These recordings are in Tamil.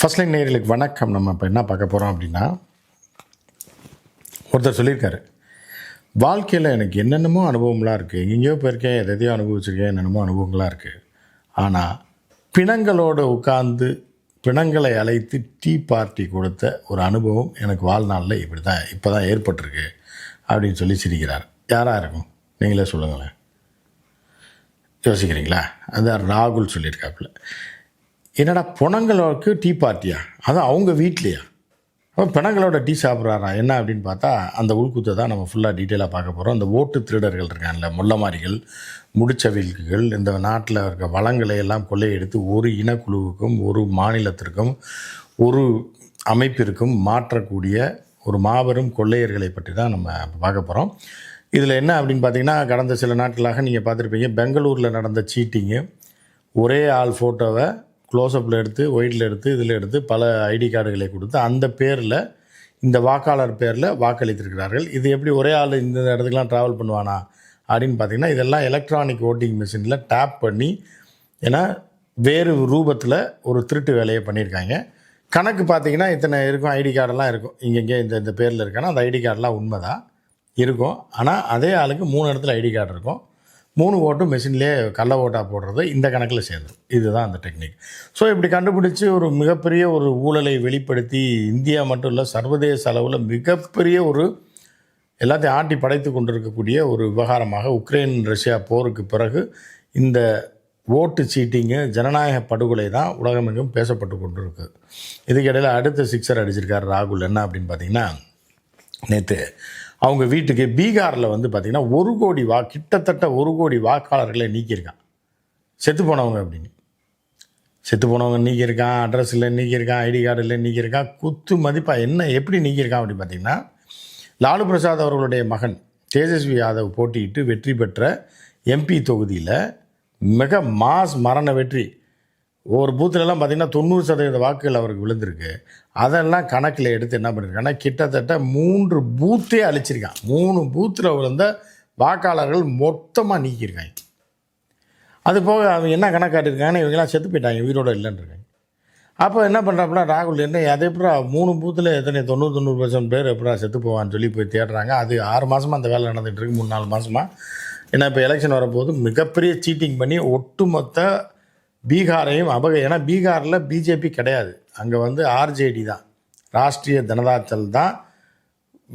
ஃபர்ஸ்ட் லைன் நேர்களுக்கு வணக்கம். நம்ம இப்போ என்ன பார்க்க போகிறோம் அப்படின்னா ஒருத்தர் சொல்லியிருக்காரு. வாழ்க்கையில் எனக்கு என்னென்னமோ அனுபவங்களாக இருக்குது எங்கேயோ போயிருக்கேன் எதையோ அனுபவிச்சிருக்கேன் என்னென்னமோ அனுபவங்களாக இருக்குது ஆனால் பிணங்களோடு உட்கார்ந்து பிணங்களை அழைத்து டீ பார்ட்டி கொடுத்த ஒரு அனுபவம் எனக்கு வாழ்நாளில் இப்படி தான் இப்போ தான் ஏற்பட்டிருக்கு அப்படின்னு சொல்லி சிரிக்கிறார். யாராக இருக்கும்? நீங்களே சொல்லுங்களேன். யோசிக்கிறீங்களா? அதான் ராகுல் சொல்லியிருக்காப்புல. என்னடா பிணங்களுக்கு டீ பார்ட்டியா? அதுவும் அவங்க வீட்லையா? அப்போ பிணங்களோட டீ சாப்பிட்றாரா? என்ன அப்படின்னு பார்த்தா அந்த உள்குத்தை தான் நம்ம ஃபுல்லாக டீட்டெயிலாக பார்க்க போகிறோம் அந்த ஓட்டு திருடர்கள் இருக்காங்கல்ல முள்ளமாரிகள் முடிச்சவில்கள் இந்த நாட்டில் இருக்க வளங்களை எல்லாம் கொள்ளையெடுத்து ஒரு இனக்குழுவுக்கும் ஒரு மாநிலத்திற்கும் ஒரு அமைப்பிற்கும் மாற்றக்கூடிய ஒரு மாபெரும் கொள்ளையர்களை பற்றி தான் நம்ம பார்க்க போகிறோம் இதில் என்ன அப்படின்னு பார்த்தீங்கன்னா கடந்த சில நாட்களாக நீங்கள் பார்த்துருப்பீங்க பெங்களூரில் நடந்த சீட்டிங்கு ஒரே ஆள் ஃபோட்டோவை க்ளோஸ்அப்பில் எடுத்து ஒயிட்டில் எடுத்து இதில் எடுத்து பல ஐடி கார்டுகளை கொடுத்து அந்த பேரில் இந்த வாக்காளர் பேரில் வாக்களித்திருக்கிறார்கள். இது எப்படி ஒரே ஆள் இந்த இடத்துக்குலாம் ட்ராவல் பண்ணுவானா? அப்படின்னு பார்த்தீங்கன்னா இதெல்லாம் எலக்ட்ரானிக் ஓட்டிங் மிஷினில் டேப் பண்ணி ஏன்னா வேறு ரூபத்தில் ஒரு திருட்டு வேலையை பண்ணியிருக்காங்க. கணக்கு பார்த்தீங்கன்னா இத்தனை இருக்கும் ஐடி கார்டெல்லாம் இருக்கும். இங்கெங்கே இந்த இந்த பேரில் இருக்கானா அந்த ஐடி கார்டெலாம் உண்மை தான் இருக்கும். ஆனால் அதே ஆளுக்கு மூணு இடத்துல ஐடி கார்டு இருக்கும். மூணு ஓட்டும் மிஷின்லேயே கள்ள ஓட்டாக போடுறது இந்த கணக்கில் சேர்ந்து இதுதான் அந்த டெக்னிக் ஸோ இப்படி கண்டுபிடிச்சி ஒரு மிகப்பெரிய ஒரு ஊழலை வெளிப்படுத்தி இந்தியா மட்டும் இல்லை சர்வதேச அளவில் மிகப்பெரிய ஒரு எல்லாத்தையும் ஆட்டி படைத்து கொண்டிருக்கக்கூடிய ஒரு விவகாரமாக உக்ரைன் ரஷ்யா போருக்கு பிறகு இந்த ஓட்டு சீட்டிங்கு ஜனநாயக படுகொலை தான் உலகமெங்கும் பேசப்பட்டு கொண்டிருக்கு. இதுக்கிடையில் அடுத்த சிக்ஸர் அடிச்சிருக்கார் ராகுல். என்ன அப்படின்னு பார்த்தீங்கன்னா நேற்று அவங்க வீட்டுக்கு பீகாரில் வந்து பார்த்திங்கன்னா ஒரு கோடி வா கிட்டத்தட்ட ஒரு கோடி வாக்காளர்களை நீக்கியிருக்கான். செத்து போனவங்க அப்படின்னு. செத்து போனவங்க நீக்கியிருக்கான் அட்ரஸ் இல்லை நீக்கியிருக்கான் ஐடி கார்டு இல்லை நீக்கியிருக்கான் குத்து மதிப்பாக என்ன எப்படி நீக்கியிருக்கான் அப்படின்னு பார்த்தீங்கன்னா லாலு பிரசாத் அவர்களுடைய மகன் தேஜஸ்வி யாதவ் போட்டியிட்டு வெற்றி பெற்ற எம்பி தொகுதியில் மிக மாஸ் மரண வெற்றி ஒரு பூத்துலலாம் பார்த்திங்கன்னா தொண்ணூறு சதவீத வாக்குகள் அவருக்கு விழுந்திருக்கு. அதெல்லாம் கணக்கில் எடுத்து என்ன பண்ணியிருக்காங்கன்னா கிட்டத்தட்ட மூன்று பூத்தே அழிச்சிருக்கான். மூணு பூத்தில் விழுந்த வாக்காளர்கள் மொத்தமாக நீக்கியிருக்காங்க. அது போக அவங்க என்ன கணக்கு காட்டியிருக்காங்கன்னு இவங்கெல்லாம் செத்து போயிட்டாங்க. உயிரோடு இல்லைன்னு இருக்காங்க. அப்போ என்ன பண்ணுறாப்புல ராகுல் என்ன அதே எப்படா மூணு பூத்தில் எத்தனை தொண்ணூறு தொண்ணூறு பர்சன்ட் பேர் எப்படா செத்து போவான்னு சொல்லி போய் தேடுறாங்க. அது ஆறு மாதமாக அந்த வேலை நடந்துகிட்டு இருக்கு. மூணு நாலு மாதமாக ஏன்னா இப்போ எலெக்ஷன் வரும்போது மிகப்பெரிய சீட்டிங் பண்ணி ஒட்டுமொத்த பீகாரையும் அபக ஏன்னா பீகாரில் பிஜேபி கிடையாது. அங்கே வந்து ஆர்ஜேடி தான். ராஷ்ட்ரிய ஜனதாதள் தான்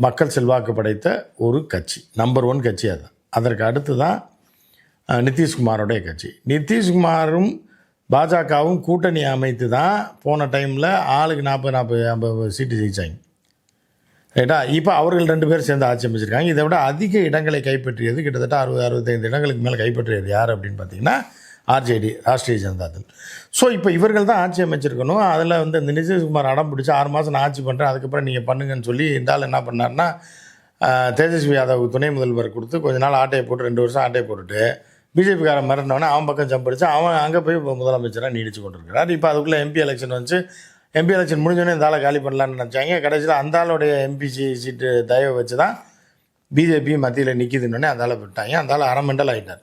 மக்கள் செல்வாக்கு படைத்த ஒரு கட்சி. நம்பர் ஒன் கட்சி அது. அதற்கு அடுத்து தான் நிதிஷ்குமாரோடைய கட்சி. நிதிஷ்குமாரும் பாஜகவும் கூட்டணி அமைத்து தான் போன டைமில் ஆளுக்கு நாற்பது நாற்பது ஐம்பது சீட்டு ஜெயித்தாங்க ரைட்டா? இப்போ அவர்கள் ரெண்டு பேரும் சேர்ந்து ஆட்சி அமைச்சிருக்காங்க. இதை விட அதிக இடங்களை கைப்பற்றியது கிட்டத்தட்ட அறுபது அறுபத்தைந்து இடங்களுக்கு மேலே கைப்பற்றியது யார் அப்படின்னு பார்த்தீங்கன்னா ஆர்ஜேடி ராஷ்ட்ரிய ஜனதாதள். ஸோ இப்போ இவர்கள் தான் ஆட்சி அமைச்சிருக்கணும். அதில் வந்து இந்த நிதிஷ்குமார் அடம் பிடிச்சி ஆறு மாதம் நான் ஆட்சி பண்ணுறேன் அதுக்கப்புறம் நீங்கள் பண்ணுங்கன்னு சொல்லி இருந்தாலும் என்ன பண்ணாருன்னா தேஜஸ்வி யாதவ் துணை முதல்வர் கொடுத்து கொஞ்ச நாள் ஆட்டையை போட்டு ரெண்டு வருஷம் ஆட்டையை போட்டுட்டு பிஜேபிக்காரன் மிரண்டவனே அவன் பக்கம் ஜம்ப் அடிச்சு அவன் அங்கே போய் இப்போ முதலமைச்சராக நீடிச்சு கொண்டிருக்கிறார். இப்போ அதுக்குள்ளே எம்பி எலெக்ஷன் வந்துச்சு. எம்பி எலெக்ஷன் முடிஞ்சோடனே இந்த ஆளை காலி பண்ணலான்னு நினச்சாங்க. கடைசியில் அந்த ஆளுடைய எம்பி சீட்டு தயவை வச்சு தான் பிஜேபி மத்தியில் நிற்கிதுன்னொடனே அந்த ஆளை விட்டாங்க. அந்த ஆள் அரை மெண்டல் ஆகிட்டார்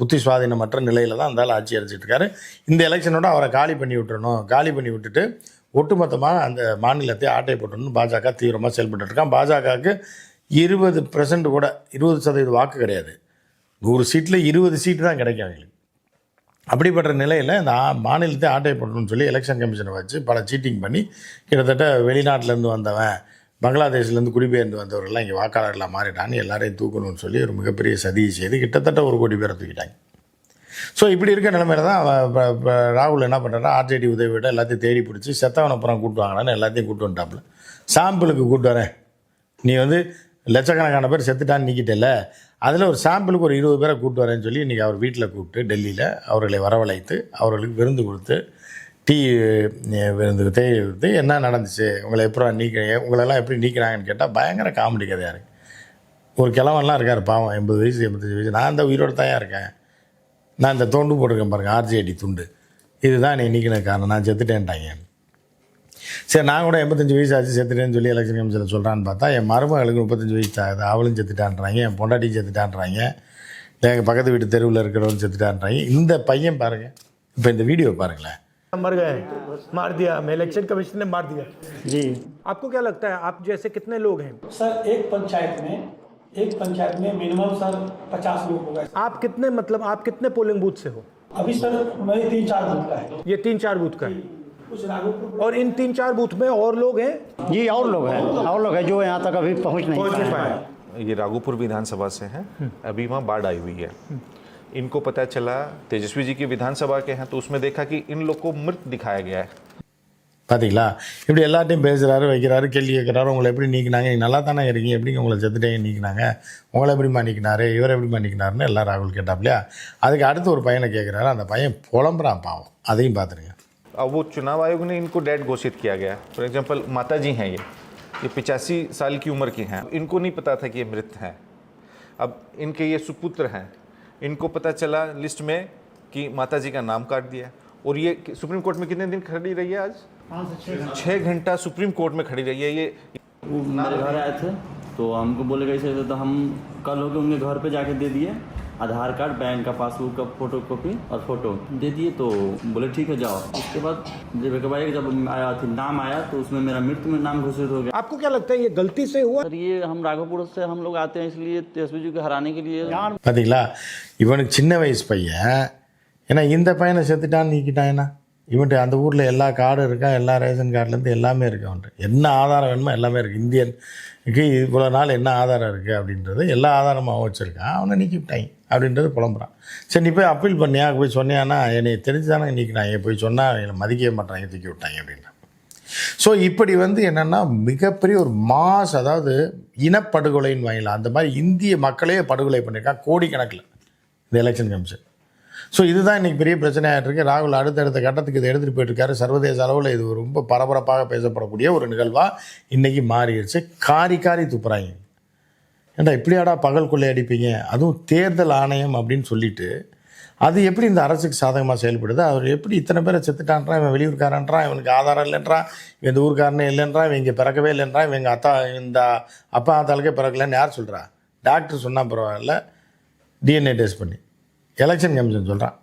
புத்தி சுவாதீனமற்ற நிலையில் தான் இருந்தாலும் ஆட்சி அடிச்சிட்டு இந்த எலெக்ஷனோட அவரை காலி பண்ணி விட்டுறணும். காலி பண்ணி விட்டுட்டு ஒட்டுமொத்தமாக அந்த மாநிலத்தை ஆட்டை போட்டணும்னு பாஜக தீவிரமாக செயல்பட்டுருக்கான் பாஜகவுக்கு இருபது பெர்சன்ட் கூட இருபது சதவீத வாக்கு கிடையாது. நூறு சீட்டில் இருபது சீட்டு தான் கிடைக்கும் அவங்களுக்கு. அப்படிப்பட்ட நிலையில் இந்த மாநிலத்தை ஆட்டை போடணும்னு சொல்லி எலெக்ஷன் கமிஷனை வச்சு பல சீட்டிங் பண்ணி கிட்டத்தட்ட வெளிநாட்டிலேருந்து வந்தவன் பங்களாதேஷ்லேருந்து குடிபெயர்ந்து வந்தவர்கள்லாம் இங்கே வாக்காளர்களாக மாறிட்டான்னு எல்லாரையும் தூக்கணும்னு சொல்லி ஒரு மிகப்பெரிய சதியை செய்து கிட்டத்தட்ட ஒரு கோடி பேரை தூக்கிட்டாங்க. ஸோ இப்படி இருக்க நிலைமையில தான் ராகுல் என்ன பண்ணுறாரு ஆர்ஜேடி உதவியோட எல்லாத்தையும் தேடி பிடிச்சி செத்தவனை அப்புறம் கூட்டு வாங்கினான்னு எல்லாத்தையும் கூட்டு வந்துட்டாப்புல. சாம்பிளுக்கு கூட்டு வரேன். நீ வந்து லட்சக்கணக்கான பேர் செத்துட்டான்னு நீக்கிட்டல அதில் ஒரு சாம்பிளுக்கு ஒரு இருபது பேரை கூட்டு வரேன்னு சொல்லி இன்றைக்கி அவர் வீட்டில் கூப்பிட்டு டெல்லியில் அவர்களை வரவழைத்து அவர்களுக்கு விருந்து கொடுத்து டீ விருந்துக்கிட்டே விருந்து என்ன நடந்துச்சு? உங்களை எப்படி நீக்க உங்களெல்லாம் எப்படி நீக்கிறாங்கன்னு கேட்டால் பயங்கர காமெடி கதையாக இருக்குது ஒரு கிழவன்லாம் இருக்கார் பாவம் எண்பது வயசு எண்பத்தஞ்சு வயசு. நான் இந்த உயிரோடு தான் இருக்கேன். நான் இந்த தொண்டு போட்டிருக்கேன் பாருங்கள் ஆர்ஜிஐடி துண்டு. இதுதான் நீ நீக்கின காரணம். நான் செத்துட்டேன்ட்டாங்க. சரி நான் கூட எண்பத்தஞ்சு வயசு ஆச்சு செத்துட்டேன்னு சொல்லி எலெக்ஷன் கமிஷனில் சொல்கிறான்னு பார்த்தா என் மருமகளுக்கு முப்பத்தஞ்சு வயசு ஆகுது. அவளும் செத்துட்டான்றாங்க. என் பொண்டாட்டி செத்துட்டான்றாங்க. எங்கள் பக்கத்து வீட்டு தெருவில் இருக்கிறவங்க செத்துட்டான்றாங்க. இந்த பையன் பாருங்கள் இப்போ இந்த வீடியோ பாருங்களேன். मर गए मार दिया हमें इलेक्शन कमीशन ने मार दिया। जी। आपको क्या लगता है आप जैसे कितने लोग हैं? सर एक पंचायत में एक पंचायत में मिनिमम सर पचास लोग होगा आप कितने मतलब आप कितने पोलिंग बूथ से हो? अभी सर मेरे तीन चार बूथ का है। ये तीन चार बूथ का है। और इन तीन चार बूथ में और लोग हैं? जी और लोग हैं और लोग हैं जो यहाँ तक अभी पहुँच नहीं पहुँच नहीं पाए। ये राघोपुर विधानसभा से हैं। अभी वहाँ बाढ़ आई हुई है। इनको पता चला तेजस्वी जी की विधानसभा के हैं तो उसमें देखा कि इन लोग को मृत दिखाया गया है பார்த்தீங்களா இப்படி எல்லாத்தையும் பேசுகிறாரு வைக்கிறாரு கேள்வி கேட்குறாரு உங்களை எப்படி நீக்கினாங்க நீங்கள் நல்லா தானே இருக்கீங்க எப்படிங்க உங்களை செத்துட்டே நீக்கினாங்க உங்களை எப்படிமா நீக்கினாரு இவர் எப்படிமா நீக்கினாருன்னு எல்லாம் ராகுல் கேட்டாப்லையா அதுக்கு அடுத்து ஒரு பையனை கேட்குறாரு அந்த பையன் புலம்புறான் பாவம் அதையும் பார்த்துருங்க अब वो चुनाव आयोग ने इनको डेड घोषित किया गया फॉर एग्जाम्पल माता जी हैं ये ये पिचासी साल की उम्र की हैं इनको नहीं पता था कि ये मृत हैं अब इनके ये सुपुत्र हैं इनको पता चला लिस्ट में कि माता जी का नाम काट दिया और ये सुप्रीम कोर्ट में कितने दिन खड़ी रही है आज? छः घंटा सुप्रीम कोर्ट में खड़ी रही है ये। वो मेरे घर आए थे तो हमको बोले गए तो हम कल होके उनके घर पे जाके दे दिए। आधार कार्ड बैंक का पासबुक का फोटो कॉपी और फोटो दे दिए तो बोले ठीक है जाओ उसके बाद जब एक बार जब आया थी नाम आया तो उसमें मेरा मृत्यु में नाम घोषित हो गया आपको क्या लगता है ये गलती से हुआ सर ये हम राघोपुर से हम लोग आते हैं इसलिए तेजस्वी जी को हराने के लिए பார்த்தீங்களா இவனுக்கு சின்ன வயசு பையன் ஏன்னா இந்த பையனை செத்துட்டான்னு நீக்கிட்டான் இவன்ட்டு அந்த ஊரில் எல்லா கார்டும் இருக்கா எல்லா ரேஷன் கார்டுலேருந்து எல்லாமே இருக்கு அவன்ட்டு. என்ன ஆதாரம் வேணுமோ எல்லாமே இருக்குது இந்தியனுக்கு இவ்வளோ நாள் என்ன ஆதாரம் இருக்குது அப்படின்றது எல்லா ஆதாரமாகவும் வச்சுருக்கான். அவனை நீக்கி விட்டாங்க அப்படின்றது புலம்புறான். சரி நீ போய் அப்பீல் பண்ணியா? போய் சொன்னியானா என்னை தெரிஞ்சு தானே நீக்கினாங்க போய் சொன்னால் என்னை மதிக்கவே மாட்டாங்க தூக்கி விட்டாங்க அப்படின்னா ஸோ இப்படி வந்து என்னென்னா மிகப்பெரிய ஒரு மாஸ் அதாவது இனப்படுகொலைன்னு வாங்கலாம். அந்த மாதிரி இந்திய மக்களே படுகொலை பண்ணியிருக்கான் கோடிக்கணக்கில். இந்த எலெக்ஷன் கமிஷன் ஸோ இதுதான் இன்றைக்கி பெரிய பிரச்சனையாகிட்டு இருக்கு. ராகுல் அடுத்தடுத்த கட்டத்துக்கு இதை எடுத்துகிட்டு போயிட்டுருக்காரு. சர்வதேச அளவில் இது ரொம்ப பரபரப்பாக பேசப்படக்கூடிய ஒரு நிகழ்வாக இன்றைக்கி மாறிடுச்சு. காரி காரி துப்புறாங்க. ஏன்டா இப்படியாடா பகல் கொள்ளை அடிப்பீங்க? அதுவும் தேர்தல் ஆணையம் அப்படின்னு சொல்லிட்டு அது எப்படி இந்த அரசுக்கு சாதகமாக செயல்படுது? அவர் எப்படி இத்தனை பேரை செத்துட்டான்றான் இவன் வெளியூர்காரன்றான் இவனுக்கு ஆதாரம் இல்லைன்றான் இவன் இந்த ஊர்க்காரனே இல்லைன்றான் இவன் இங்கே பிறக்கவே இல்லைன்றான் இவங்க எங்கள் அத்தா இந்த அப்பா ஆத்தாளுக்கே பிறக்கலன்னு யார் சொல்கிறா டாக்டர் சொன்னால் பரவாயில்ல. டிஎன்ஏ டெஸ்ட் பண்ணி. எலெக்ஷன் கமிஷன் சொல்கிறான்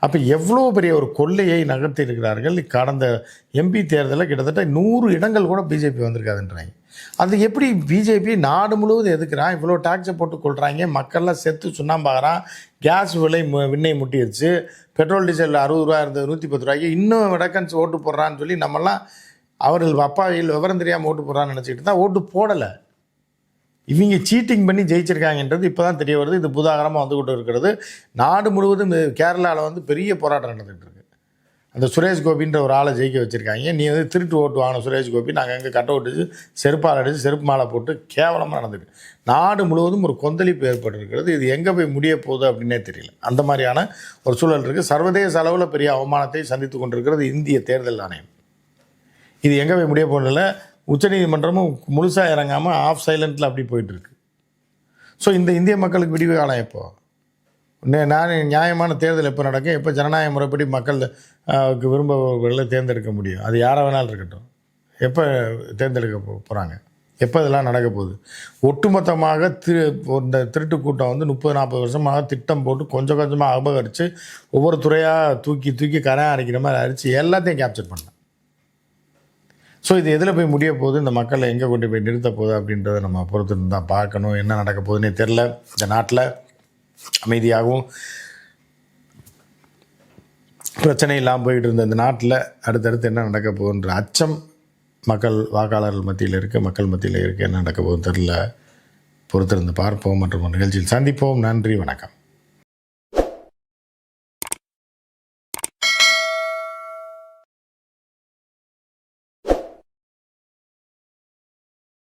அப்போ எவ்வளோ பெரிய ஒரு கொள்ளையை நகர்த்தி இருக்கிறார்கள்? கடந்த எம்பி தேர்தலில் கிட்டத்தட்ட நூறு இடங்கள் கூட பிஜேபி வந்திருக்காதுன்றாங்க. அது எப்படி பிஜேபி நாடு முழுவதும் எதுக்குறான்? இவ்வளோ டாக்ஸை போட்டு கொள்கிறாங்க மக்கள்லாம் செத்து சுண்ணாம்பாகிறான். கேஸ் விலை மு- விண்ணை முட்டிடுச்சு பெட்ரோல் டீசல் அறுபது ரூபா இருந்தது நூற்றி பத்து ரூபாய்க்கு. இன்னும் விடக்கன்ஸ் ஓட்டு போடுறான்னு சொல்லி நம்மலாம் அவர்கள் அப்பாவியில் விவரம் தெரியாமல் ஓட்டு போடுறான்னு நினச்சிக்கிட்டு தான் ஓட்டு போடலை. இவங்க சீட்டிங் பண்ணி ஜெயிச்சிருக்காங்கன்றது இப்போ தான் தெரிய வருது. இது புதாகரமாக வந்து கொண்டு இருக்கிறது. நாடு முழுவதும் கேரளாவில் வந்து பெரிய போராட்டம் நடந்துகிட்டு இருக்கு. அந்த சுரேஷ் கோபின்ற ஒரு ஆளை ஜெயிக்க வச்சுருக்காங்க. நீ வந்து திருட்டு ஓட்டு வாங்கின சுரேஷ் கோபி. நாங்கள் அங்கே கட்ட விட்டுச்சு செருப்பால் அடித்து செருப்பு மாலை போட்டு கேவலமாக நடந்துட்டு நாடு முழுவதும் ஒரு கொந்தளிப்பு ஏற்பட்டிருக்கிறது. இது எங்கே போய் முடிய போகுது அப்படின்னே தெரியல. அந்த மாதிரியான ஒரு சூழல் இருக்குது சர்வதேச அளவில் பெரிய அவமானத்தை சந்தித்து கொண்டிருக்கிறது இந்திய தேர்தல் ஆணையம். இது எங்கே போய் முடிய போனதில்ல உச்சநீதிமன்றமும் முழுசாக இறங்காமல் ஆஃப் சைலண்டில் அப்படி போயிட்டுருக்கு. ஸோ இந்த இந்திய மக்களுக்கு விடிவு காலம் எப்போ? நே- நான் நியாயமான தேர்தல் எப்போ நடக்கும்? எப்போ ஜனநாயக முறைப்படி மக்கள் விரும்பவர்களை தேர்ந்தெடுக்க முடியும்? அது யாரை வேணாலும் இருக்கட்டும். எப்போ தேர்ந்தெடுக்க போகிறாங்க எப்போ இதெல்லாம் நடக்க போகுது? ஒட்டுமொத்தமாக திரு இந்த திருட்டு கூட்டம் வந்து முப்பது நாற்பது வருஷமாக திட்டம் போட்டு கொஞ்சம் கொஞ்சமாக அபகரித்து ஒவ்வொரு துறையாக தூக்கி தூக்கி கரையாக அரைக்கிற மாதிரி அரிச்சு எல்லாத்தையும் கேப்சர் பண்ணேன் ஸோ இது எதில் போய் முடிய போகுது? இந்த மக்களை எங்கே கொண்டு போய் நிறுத்த போகுது அப்படின்றத நம்ம பொறுத்து தான் பார்க்கணும். என்ன நடக்க போகுதுன்னே தெரில இந்த நாட்டில் அமைதியாகவும் பிரச்சனை இல்லாமல் போயிட்டு இருந்த இந்த நாட்டில் அடுத்தடுத்து என்ன நடக்க போகுன்ற அச்சம் மக்கள் வாக்காளர்கள் மத்தியில் இருக்குது மக்கள் மத்தியில் இருக்குது என்ன நடக்க போகுதுன்னு தெரில பொறுத்திருந்து பார்ப்போம் மற்றும் ஒரு நிகழ்ச்சியில் சந்திப்போம். நன்றி வணக்கம்.